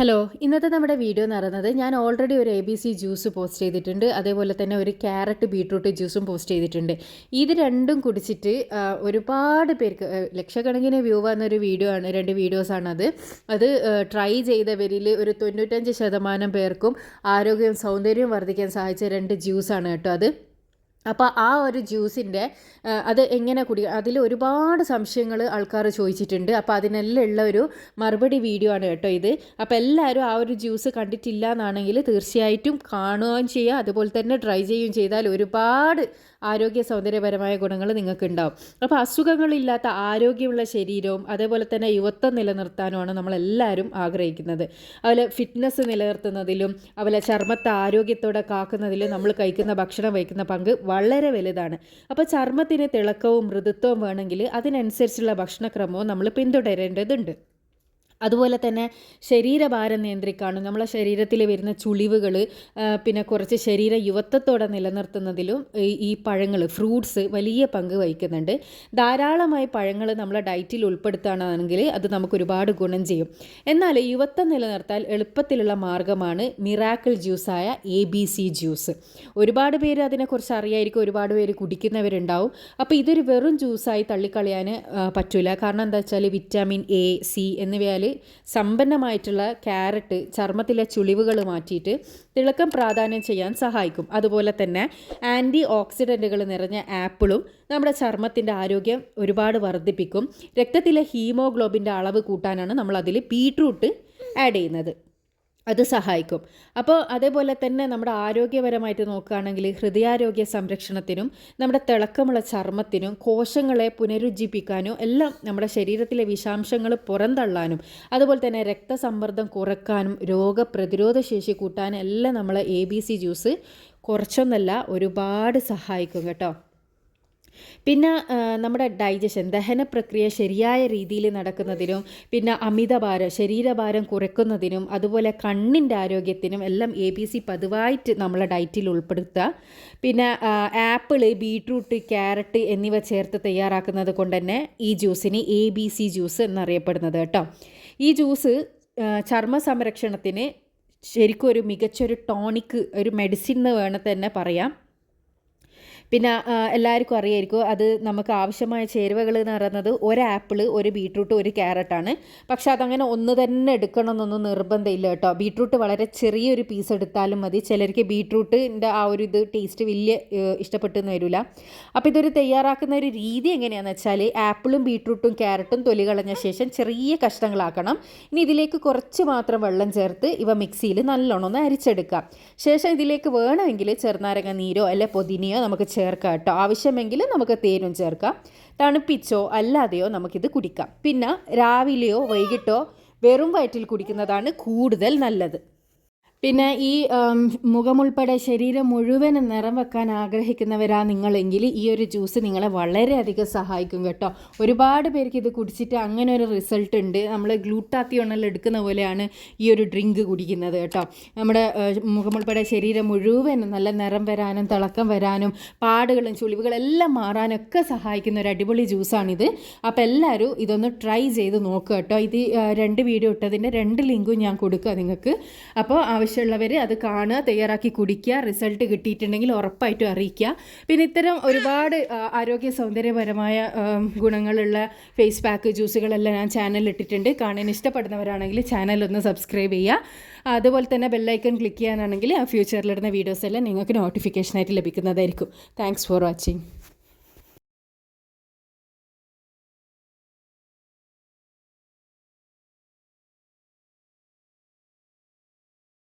Hello ഇന്നത്തെ നമ്മുടെ video എന്ന് പറയുന്നത് ഞാൻ ഓൾറെഡി ഒരു A B C juice post ചെയ്തിട്ടുണ്ട്. അതേപോലെ തന്നെ ഒരു ക്യാരറ്റ് ബീട്രൂട്ട് ജ്യൂസും പോസ്റ്റ് ചെയ്തിട്ടുണ്ട്. ഇത് രണ്ടും കുടിച്ചിട്ട് ഒരുപാട് പേർക്ക് ലക്ഷക്കണക്കിന് വ്യൂ വന്നൊരു വീഡിയോ ആണ് രണ്ട് വീഡിയോസാണത് അത്. ട്രൈ ചെയ്തവരിൽ ഒരു തൊണ്ണൂറ്റഞ്ച് ശതമാനം പേർക്കും ആരോഗ്യവും സൗന്ദര്യവും വർദ്ധിക്കാൻ സഹായിച്ച രണ്ട് ജ്യൂസാണ് കേട്ടോ അത്. അപ്പോൾ ആ ഒരു ജ്യൂസിന്റെ അത് എങ്ങനെ കുടി അതിൽ ഒരുപാട് സംശയങ്ങൾ ആൾക്കാർ ചോദിച്ചിട്ടുണ്ട്. അപ്പോൾ അതിനെല്ലാം ഉള്ള ഒരു മറുപടി വീഡിയോ ആണ് കേട്ടോ ഇത്. അപ്പോൾ എല്ലാവരും ആ ഒരു ജ്യൂസ് കണ്ടിട്ടില്ല എന്നാണെങ്കിൽ തീർച്ചയായിട്ടും കാണുകയും ചെയ്യുക അതുപോലെ തന്നെ ട്രൈ ചെയ്യുകയും ചെയ്താൽ ഒരുപാട് ആരോഗ്യ സൗന്ദര്യപരമായ ഗുണങ്ങൾ നിങ്ങൾക്ക് ഉണ്ടാവും അപ്പോൾ അസുഖങ്ങളില്ലാത്ത ആരോഗ്യമുള്ള ശരീരവും അതേപോലെ തന്നെ യുവത്വം നിലനിർത്താനുമാണ് നമ്മളെല്ലാവരും ആഗ്രഹിക്കുന്നത്. അതുപോലെ ഫിറ്റ്നസ് നിലനിർത്തുന്നതിലും അതുപോലെ ചർമ്മത്തെ ആരോഗ്യത്തോടെ കാക്കുന്നതിലും നമ്മൾ കഴിക്കുന്ന ഭക്ഷണം വഹിക്കുന്ന പങ്ക് വളരെ വലുതാണ്. അപ്പോൾ ചർമ്മത്തിന് തിളക്കവും മൃദുത്വവും വേണമെങ്കിൽ അതിനനുസരിച്ചുള്ള ഭക്ഷണക്രമവും നമ്മൾ പിന്തുടരേണ്ടതുണ്ട്. അതുപോലെ തന്നെ ശരീരഭാരം നിയന്ത്രിക്കാനും നമ്മളെ ശരീരത്തിൽ വരുന്ന ചുളിവുകൾ പിന്നെ കുറച്ച് ശരീര യുവത്വത്തോടെ നിലനിർത്തുന്നതിലും ഈ- പഴങ്ങൾ ഫ്രൂട്ട്സ് വലിയ പങ്ക് വഹിക്കുന്നുണ്ട്. ധാരാളമായി പഴങ്ങൾ നമ്മളെ ഡയറ്റിൽ ഉൾപ്പെടുത്തുകയാണെങ്കിൽ അത് നമുക്ക് ഒരുപാട് ഗുണം ചെയ്യും. എന്നാൽ യുവത്വം നിലനിർത്താൻ എളുപ്പത്തിലുള്ള മാർഗമാണ് മിറാക്കിൾ ജ്യൂസായ എ ബി സി ജ്യൂസ്. ഒരുപാട് പേര് അതിനെക്കുറിച്ച് അറിയായിരിക്കും ഒരുപാട് പേര് കുടിക്കുന്നവരുണ്ടാവും. അപ്പോൾ ഇതൊരു വെറും ജ്യൂസായി തള്ളിക്കളയാൻ പറ്റില്ല കാരണം എന്താ വെച്ചാൽ വിറ്റാമിൻ എ സി എന്നിവയാൽ സമ്പന്നമായിട്ടുള്ള ക്യാരറ്റ് ചർമ്മത്തിലെ ചുളിവുകൾ മാറ്റിയിട്ട് തിളക്കം പ്രാധാന്യം ചെയ്യാൻ സഹായിക്കും. അതുപോലെ തന്നെ ആന്റി ഓക്സിഡന്റുകൾ നിറഞ്ഞ ആപ്പിളും നമ്മുടെ ചർമ്മത്തിന്റെ ആരോഗ്യം ഒരുപാട് വർദ്ധിപ്പിക്കും. രക്തത്തിലെ ഹീമോഗ്ലോബിന്റെ അളവ് കൂട്ടാനാണ് നമ്മൾ അതിൽ ബീട്രൂട്ട് ആഡ് ചെയ്യുന്നത്. അത് സഹായിക്കും. അപ്പോൾ അതേപോലെ തന്നെ നമ്മുടെ ആരോഗ്യപരമായിട്ട് നോക്കുകയാണെങ്കിൽ ഹൃദയാരോഗ്യ സംരക്ഷണത്തിനും നമ്മുടെ തിളക്കമുള്ള ചർമ്മത്തിനും കോശങ്ങളെ പുനരുജ്ജീവിപ്പിക്കാനും എല്ലാം നമ്മുടെ ശരീരത്തിലെ വിഷാംശങ്ങൾ പുറന്തള്ളാനും അതുപോലെ തന്നെ രക്തസമ്മർദ്ദം കുറക്കാനും രോഗപ്രതിരോധ ശേഷി കൂട്ടാനും എല്ലാം നമ്മളെ എ ബി സി ജ്യൂസ് കുറച്ചൊന്നല്ല ഒരുപാട് സഹായിക്കും കേട്ടോ. പിന്നെ നമ്മുടെ ഡൈജഷൻ ദഹന പ്രക്രിയ ശരിയായ രീതിയിൽ നടക്കുന്നതിനും പിന്നെ അമിതഭാരം ശരീരഭാരം കുറയ്ക്കുന്നതിനും അതുപോലെ കണ്ണിന്റെ ആരോഗ്യത്തിനും എല്ലാം എ ബി സി പതിവായിട്ട് നമ്മളെ ഡയറ്റിൽ ഉൾപ്പെടുത്തുക. പിന്നെ ആപ്പിൾ ബീട്രൂട്ട് ക്യാരറ്റ് എന്നിവ ചേർത്ത് തയ്യാറാക്കുന്നത് കൊണ്ട് തന്നെ ഈ ജ്യൂസിന് എ ബി സി ജ്യൂസ് എന്നറിയപ്പെടുന്നത് കേട്ടോ. ഈ ജ്യൂസ് ചർമ്മ സംരക്ഷണത്തിന് ശരിക്കും ഒരു മികച്ചൊരു ടോണിക്ക് ഒരു മെഡിസിൻ എന്ന് വേണം തന്നെ പറയാം. പിന്നെ എല്ലാവർക്കും അറിയായിരിക്കും അത് നമുക്ക് ആവശ്യമായ ചേരുവകൾ എന്ന് പറയുന്നത് ഒരു ആപ്പിൾ ഒരു ബീട്രൂട്ട് ഒരു ക്യാരറ്റാണ്. പക്ഷേ അതങ്ങനെ ഒന്ന് തന്നെ എടുക്കണമെന്നൊന്നും നിർബന്ധമില്ല കേട്ടോ. ബീട്രൂട്ട് വളരെ ചെറിയൊരു പീസ് എടുത്താലും മതി. ചിലർക്ക് ബീട്രൂട്ടിന്റെ ആ ഒരു ഇത് ടേസ്റ്റ് വലിയ ഇഷ്ടപ്പെട്ടെന്ന് വരില്ല. അപ്പോൾ ഇതൊരു തയ്യാറാക്കുന്ന ഒരു രീതി എങ്ങനെയാണെന്ന് വെച്ചാൽ ആപ്പിളും ബീട്രൂട്ടും ക്യാരറ്റും തൊലി കളഞ്ഞ ശേഷം ചെറിയ കഷ്ണങ്ങളാക്കണം. ഇനി ഇതിലേക്ക് കുറച്ച് മാത്രം വെള്ളം ചേർത്ത് ഇവ മിക്സിയിൽ നല്ലോണം ഒന്ന് അരിച്ചെടുക്കാം ശേഷം ഇതിലേക്ക് വേണമെങ്കിൽ ചെറുനാരങ്ങ നീരോ അല്ലെ പൊതിനയോ നമുക്ക് ചേർക്കാം കേട്ടോ. ആവശ്യമെങ്കിൽ നമുക്ക് തേനും ചേർക്കാം. തണുപ്പിച്ചോ അല്ലാതെയോ നമുക്കിത് കുടിക്കാം. പിന്നെ രാവിലെയോ വൈകിട്ടോ വെറും വയറ്റിൽ കുടിക്കുന്നതാണ് കൂടുതൽ നല്ലത്. പിന്നെ ഈ മുഖമുൾപ്പെടെ ശരീരം മുഴുവൻ നിറം വെക്കാൻ ആഗ്രഹിക്കുന്നവരാ നിങ്ങളെങ്കിൽ ഈ ഒരു ജ്യൂസ് നിങ്ങളെ വളരെയധികം സഹായിക്കും കേട്ടോ. ഒരുപാട് പേർക്ക് ഇത് കുടിച്ചിട്ട് അങ്ങനെ ഒരു റിസൾട്ട് ഉണ്ട്. നമ്മൾ ഗ്ലൂട്ടാത്തിയോണെല്ലാം എടുക്കുന്ന പോലെയാണ് ഈ ഒരു ഡ്രിങ്ക് കുടിക്കുന്നത് കേട്ടോ. നമ്മുടെ മുഖമുൾപ്പെടെ ശരീരം മുഴുവൻ നല്ല നിറം വരാനും തിളക്കം വരാനും പാടുകളും ചുളിവുകളെല്ലാം മാറാനൊക്കെ സഹായിക്കുന്ന ഒരു അടിപൊളി ജ്യൂസാണിത്. അപ്പോൾ എല്ലാവരും ഇതൊന്ന് ട്രൈ ചെയ്ത് നോക്കുക കേട്ടോ. ഇത് രണ്ട് വീഡിയോ ഇട്ടതിന്റെ രണ്ട് ലിങ്കും ഞാൻ കൊടുക്കുക നിങ്ങൾക്ക്. അപ്പോൾ ആവശ്യമുള്ളവർ അത് കാണുക തയ്യാറാക്കി കുടിക്കുക റിസൾട്ട് കിട്ടിയിട്ടുണ്ടെങ്കിൽ ഉറപ്പായിട്ടും അറിയിക്കുക. പിന്നെ ഇത്തരം ഒരുപാട് ആരോഗ്യ സൗന്ദര്യപരമായ ഗുണങ്ങളുള്ള ഫേസ് പാക്ക് ജ്യൂസുകളെല്ലാം ഞാൻ ചാനലിൽ ഇട്ടിട്ടുണ്ട്. കാണാൻ ഇഷ്ടപ്പെടുന്നവരാണെങ്കിൽ ചാനൽ ഒന്ന് സബ്സ്ക്രൈബ് ചെയ്യുക. അതുപോലെ തന്നെ ബെല്ലൈക്കൺ ക്ലിക്ക് ചെയ്യാനാണെങ്കിൽ ആ ഫ്യൂച്ചറിലിടുന്ന വീഡിയോസ് എല്ലാം നിങ്ങൾക്ക് നോട്ടിഫിക്കേഷനായിട്ട് ലഭിക്കുന്നതായിരിക്കും. Thanks for watching